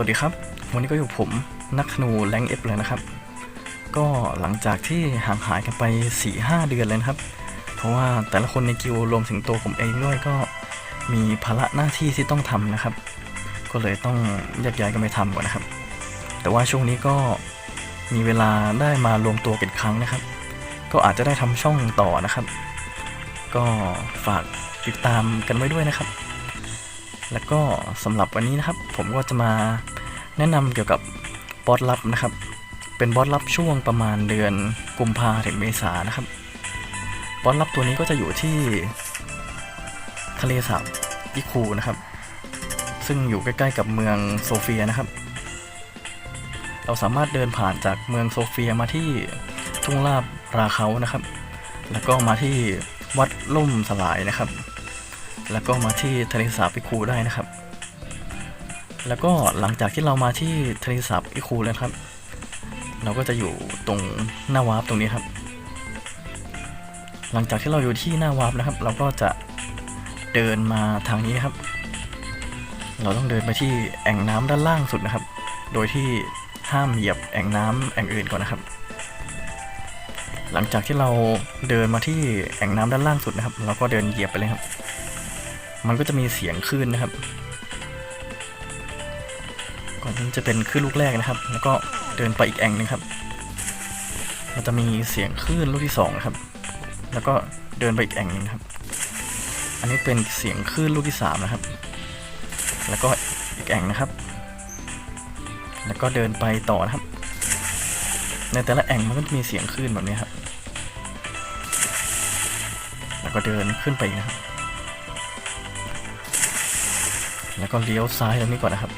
วัสดีครับ วันนี้ก็อยู่ผมนักธนูแรงเอฟเลยนะครับ ก็หลังจากที่ห่างหายกันไป 4-5 เดือนเลยนะครับ เพราะว่าแต่ละคนในกิวรวมถึงตัวผมเองด้วยก็มีภาระหน้าที่ที่ต้องทำนะครับ ก็เลยต้องแยกย้ายกันไปทำก่อนนะครับ แต่ว่าช่วงนี้ก็มีเวลาได้มารวมตัวกันครั้งนะครับ ก็อาจจะได้ทำช่องต่อนะครับ ก็ฝากติดตามกันไว้ด้วยนะครับ แล้วก็สำหรับวันนี้นะครับ ผมก็จะมาแนะนำเกี่ยวกับบอสลับนะครับ เป็นบอสลับช่วงประมาณเดือนกุมภาถึงเมษานะครับบอสลับตัวนี้ก็จะอยู่ที่ทะเลสาบอิคูนะครับ ซึ่งอยู่ใกล้ๆกับเมืองโซเฟียนะครับ เราสามารถเดินผ่านจากเมืองโซเฟียมาที่ทุ่งลาบราเขานะครับ แล้วก็มาที่วัดล่มสลายนะครับ แล้วก็มาที่ทะเลสาบอิคูได้นะครับ แล้วก็หลังจากที่เรามาที่ทะเลสาบอิคูแล้วครับ เราก็จะอยู่ตรงหน้าวาร์ปตรงนี้ครับ หลังจากที่เราอยู่ที่หน้าวาร์ปนะครับ เราก็จะเดินมาทางนี้นะครับ เราต้องเดินไปที่แอ่งน้ำด้านล่างสุดนะครับ โดยที่ห้ามเหยียบแอ่งน้ำแอ่งอื่นก่อนนะครับ หลังจากที่เราเดินมาที่แอ่งน้ำด้านล่างสุดนะครับ เราก็เดินเหยียบไปเลยครับ มันก็จะมีเสียงคลื่นนะครับ ก่อนที่จะเป็นคลื่นลูกแรกนะครับ แล้วก็เดินไปอีกแองหนึงครับ มันจะมีเสียงคลื่นลูกที่สองนะครับ แล้วก็เดินไปอีกแองหนึงครับ อันนี้เป็นเสียงคลื่นลูกที่สามนะครับ แล้วก็อีกแองนะครับ แล้วก็เดินไปต่อนะครับ ในแต่ละแองมันก็จะมีเสียงคลื่นแบบนี้ครับ แล้วก็เดินขึ้นไปนะครับ แล้วก็เลี้ยวซ้ายตรงนี้ก่อนนะครับ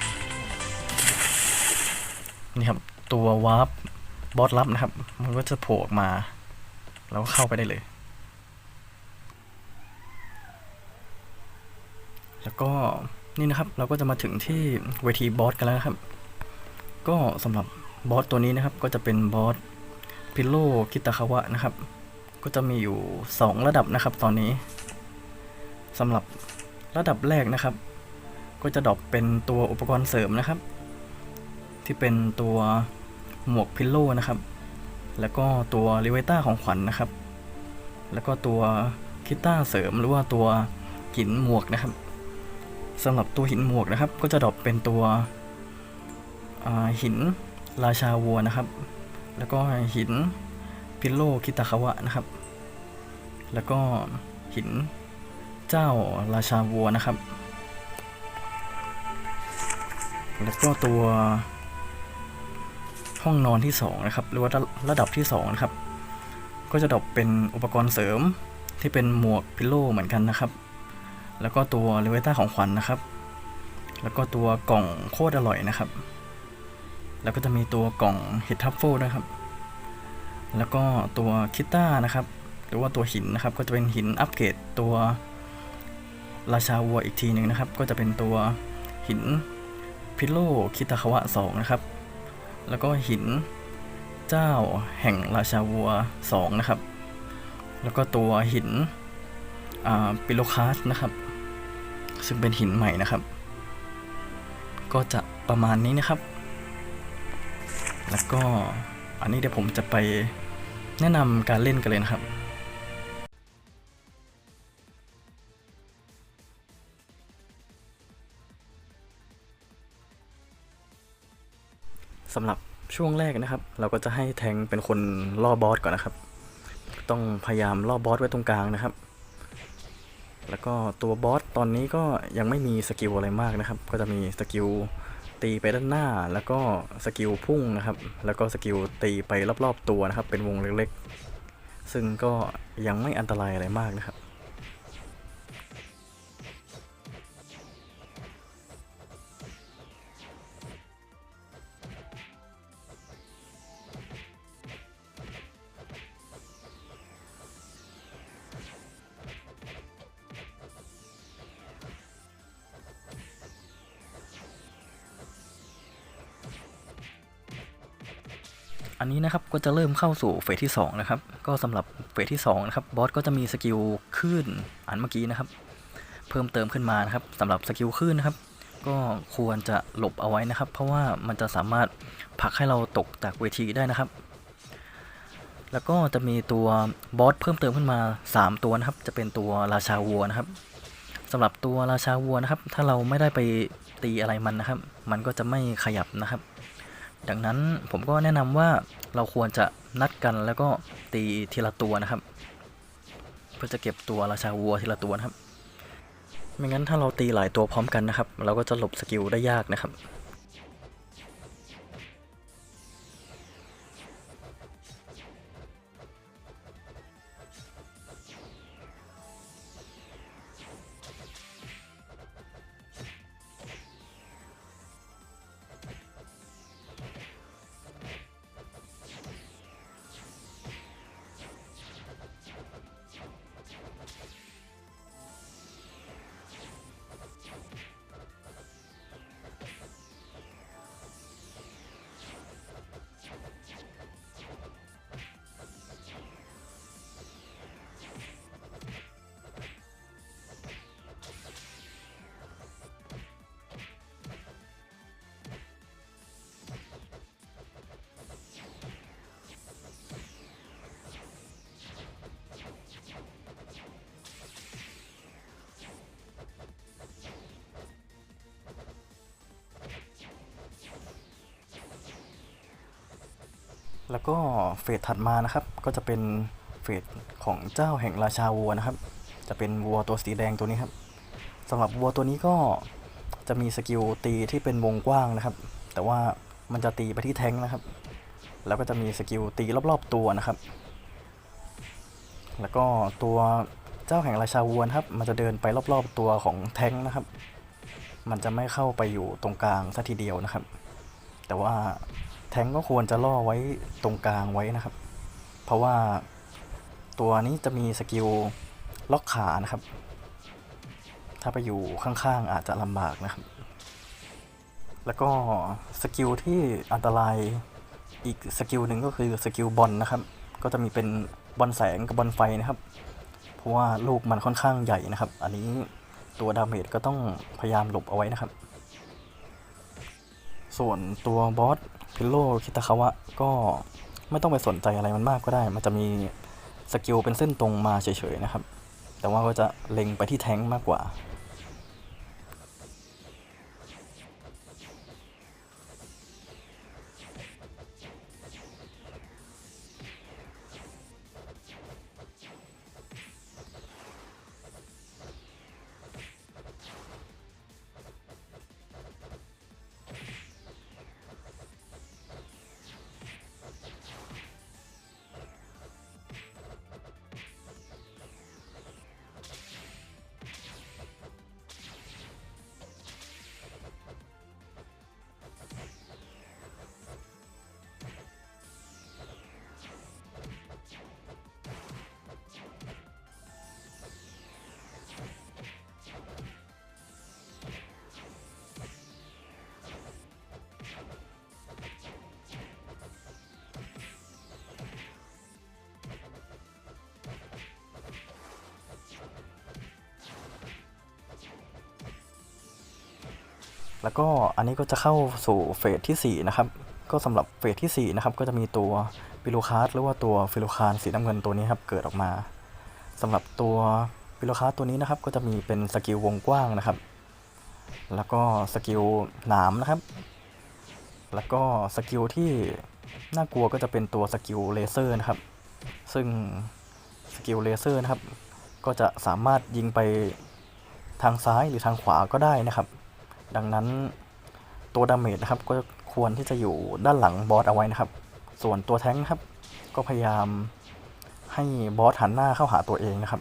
นี่ครับ ตัววาร์ปบอสลับนะครับ มันก็จะโผล่ออกมา แล้วเข้าไปได้เลย แล้วก็นี่นะครับ เราก็จะมาถึงที่เวทีบอสกันแล้วนะครับ ก็สำหรับบอสตัวนี้นะครับ ก็จะเป็นบอสพิโลคิตาคาวะนะครับ ก็จะมีอยู่ 2 ระดับนะครับ ตอนนี้สำหรับระดับแรกนะครับ ก็จะดรอปเป็นตัวอุปกรณ์เสริมนะครับ ที่เป็นตัวหมวกพิลโลนะครับ แล้วก็ตัวลิเวต้าของขวัญนนะครับ แล้วก็ตัวคิต้าเสริมหรือว่าตัวหินหมวกนะครับสำหรับตัวหินหมวกนะครับ ก็จะดรอปเป็นตัวหินราชาวัวนะครับ แล้วก็หินพิลโลคิตาคาวะนะครับ แล้วก็หินเจ้าราชาวัวนะครับ แล้วก็ตัวห้องนอนที่2นะครับหรือว่าระดับที่2นะครับก็จะดรอปเป็นอุปกรณ์เสริมที่เป็นหมวกพิลโลเหมือนกันนะครับ แล้วก็ตัวเลเวต้าของขวัญนนะครับ แล้วก็ตัวกล่องโคตรอร่อยนะครับ แล้วก็จะมีตัวกล่องเห็ดทัฟเฟิลนะครับ แล้วก็ตัวคิต้านะครับ หรือว่าตัวหินนะครับ ก็จะเป็นหินอัปเกรดตัวราชาวัวอีกทีหนึ่งนะครับ ก็จะเป็นตัวหิน พิโลคิตาคาวะ2นะครับ แล้วก็หินเจ้าแห่งราชาวัว2นะครับ แล้วก็ตัวหินปิโลคาสนะครับ ซึ่งเป็นหินใหม่นะครับ ก็จะประมาณนี้นะครับ แล้วก็อันนี้เดี๋ยวผมจะไปแนะนำการเล่นกันเลยนะครับ สำหรับช่วงแรกนะครับ เราก็จะให้แทงเป็นคนล่อบอสก่อนนะครับ ต้องพยายามล่อบอสไว้ตรงกลางนะครับ แล้วก็ตัวบอสตอนนี้ก็ยังไม่มีสกิลอะไรมากนะครับ ก็จะมีสกิลตีไปด้านหน้า แล้วก็สกิลพุ่งนะครับ แล้วก็สกิลตีไปรอบๆตัวนะครับ เป็นวงเล็กๆ ซึ่งก็ยังไม่อันตรายอะไรมากนะครับ อันนี้นะครับก็จะเริ่มเข้าสู่เฟสที่ 2 นะครับ ก็สำหรับเฟสที่2นะครับบอสก็จะมีสกิลคลื่นอันเมื่อกี้นะครับ เพิ่มเติมขึ้นมานะครับสำหรับสกิลคลื่นนะครับ ก็ควรจะหลบเอาไว้นะครับ เพราะว่ามันจะสามารถผลักให้เราตกจากเวทีได้นะครับ แล้วก็จะมีตัวบอสเพิ่มเติมขึ้นมา 3 ตัวนะครับ จะเป็นตัวราชาวัวนะครับสำหรับตัวราชาวัวนะครับ ถ้าเราไม่ได้ไปตีอะไรมันนะครับ มันก็จะไม่ขยับนะครับ ดังนั้นผมก็แนะนำว่าเราควรจะนัดกันแล้วก็ตีทีละตัวนะครับ เพื่อจะเก็บตัวราชาวัวทีละตัวนะครับ ไม่งั้นถ้าเราตีหลายตัวพร้อมกันนะครับ เราก็จะหลบสกิลได้ยากนะครับ แล้วก็เฟสถัดมานะครับ ก็จะเป็นเฟสของเจ้าแห่งราชาวัวนะครับ จะเป็นวัวตัวสีแดงตัวนี้ครับสำหรับวัวตัวนี้ก็จะมีสกิลตีที่เป็นวงกว้างนะครับ แต่ว่ามันจะตีไปที่แทงนะครับ แล้วก็จะมีสกิลตีรอบๆตัวนะครับ แล้วก็ตัวเจ้าแห่งราชาวัวครับ มันจะเดินไปรอบๆตัวของแทงนะครับ มันจะไม่เข้าไปอยู่ตรงกลางสัทีเดียวนะครับ แต่ว่า แทงก็ควรจะล่อไว้ตรงกลางไว้นะครับ เพราะว่าตัวนี้จะมีสกิลล็อกขานะครับ ถ้าไปอยู่ข้างๆ อาจจะลำบากนะครับ แล้วก็สกิลที่อันตรายอีกสกิลหนึ่งก็คือสกิลบอลนะครับ ก็จะมีเป็นบอลแสงกับบอลไฟนะครับ เพราะว่าลูกมันค่อนข้างใหญ่นะครับ อันนี้ตัวดาเมจก็ต้องพยายามหลบเอาไว้นะครับ ส่วนตัวบอส พิโลคิตาคาวะก็ไม่ต้องไปสนใจอะไรมันมากก็ได้ มันจะมีสกิลเป็นเส้นตรงมาเฉยๆนะครับ แต่ว่าก็จะเล็งไปที่แท้งมากกว่า แล้วก็อันนี้ก็จะเข้าสู่เฟสที่4นะครับก็สำหรับเฟสที่4นะครับก็จะมีตัวปิโลคาร์หรือว่าตัวฟิโลคารสีน้ำเงินตัวนี้ครับเกิดออกมาสำหรับตัวปิโลคาร์ตัวนี้นะครับก็จะมีเป็นสกิลวงกว้างนะครับ แล้วก็สกิลหนามนะครับ แล้วก็สกิลที่น่ากลัวก็จะเป็นตัวสกิลเลเซอร์นะครับ ซึ่งสกิลเลเซอร์นะครับ ก็จะสามารถยิงไปทางซ้ายหรือทางขวาก็ได้นะครับ ดังนั้นตัวดาเมจนะครับก็ควรที่จะอยู่ด้านหลังบอสเอาไว้นะครับ ส่วนตัวแท้งค์ครับ ก็พยายามให้บอสหันหน้าเข้าหาตัวเองนะครับ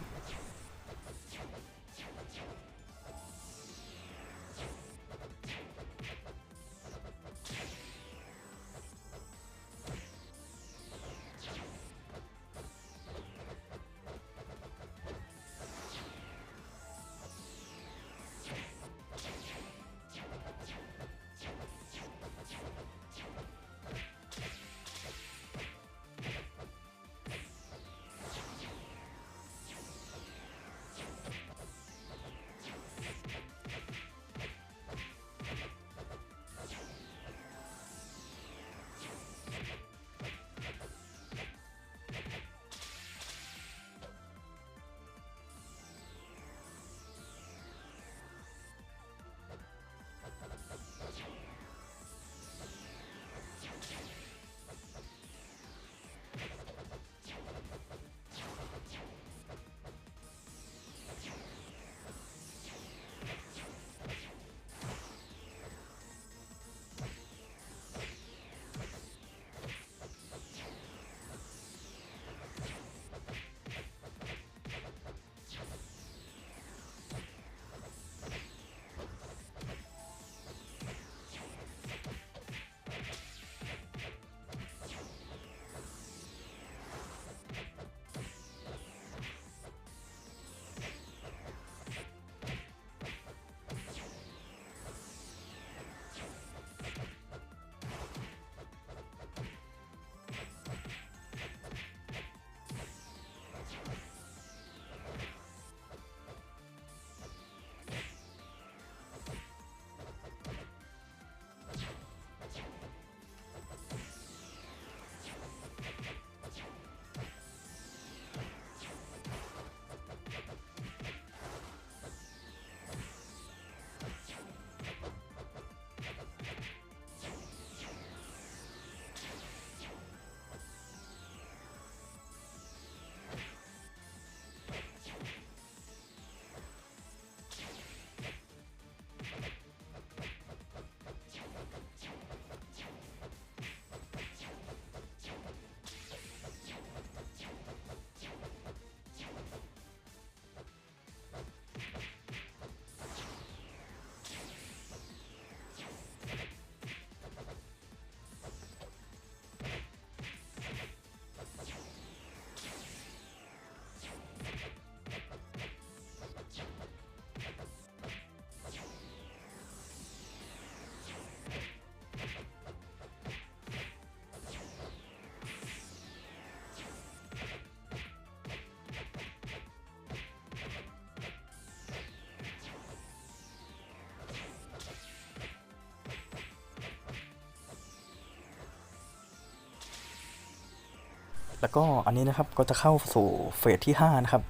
แล้วก็อันนี้นะครับก็จะเข้าสู่เฟสที่ 5 นะครับ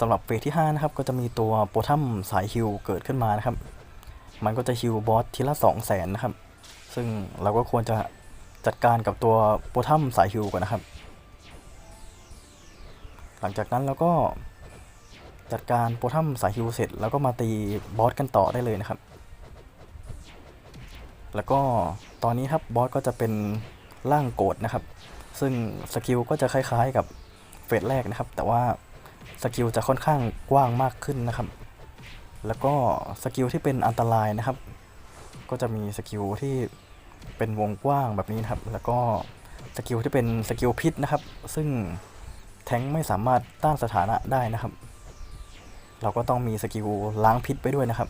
สำหรับเฟสที่ 5 นะครับ ก็จะมีตัวโปรทัมสายฮิวเกิดขึ้นมานะครับ มันก็จะฮิวบอสทีละ 2 0 0แสนนะครับ ซึ่งเราก็ควรจะจัดการกับตัวโปรทัมสายฮิวก่อนนะครับ หลังจากนั้นเราก็จัดการโปรทัมสายฮิวเสร็จ แล้วก็มาตีบอสกันต่อได้เลยนะครับ แล้วก็ตอนนี้ครับบอสก็จะเป็นร่างโกดนะครับ ซึ่งสกิลก็จะคล้ายๆกับเฟสแรกนะครับ แต่ว่าสกิลจะค่อนข้างกว้างมากขึ้นนะครับ แล้วก็สกิลที่เป็นอันตรายนะครับ ก็จะมีสกิลที่เป็นวงกว้างแบบนี้นะครับ แล้วก็สกิลที่เป็นสกิลพิษนะครับ ซึ่งแทงไม่สามารถต้านสถานะได้นะครับ เราก็ต้องมีสกิลล้างพิษไปด้วยนะครับ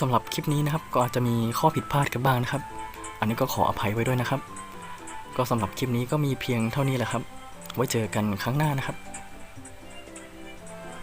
สำหรับคลิปนี้นะครับก็อาจจะมีข้อผิดพลาดกันบ้างนะครับ อันนี้ก็ขออภัยไว้ด้วยนะครับ ก็สำหรับคลิปนี้ก็มีเพียงเท่านี้แหละครับ ไว้เจอกันครั้งหน้านะครับ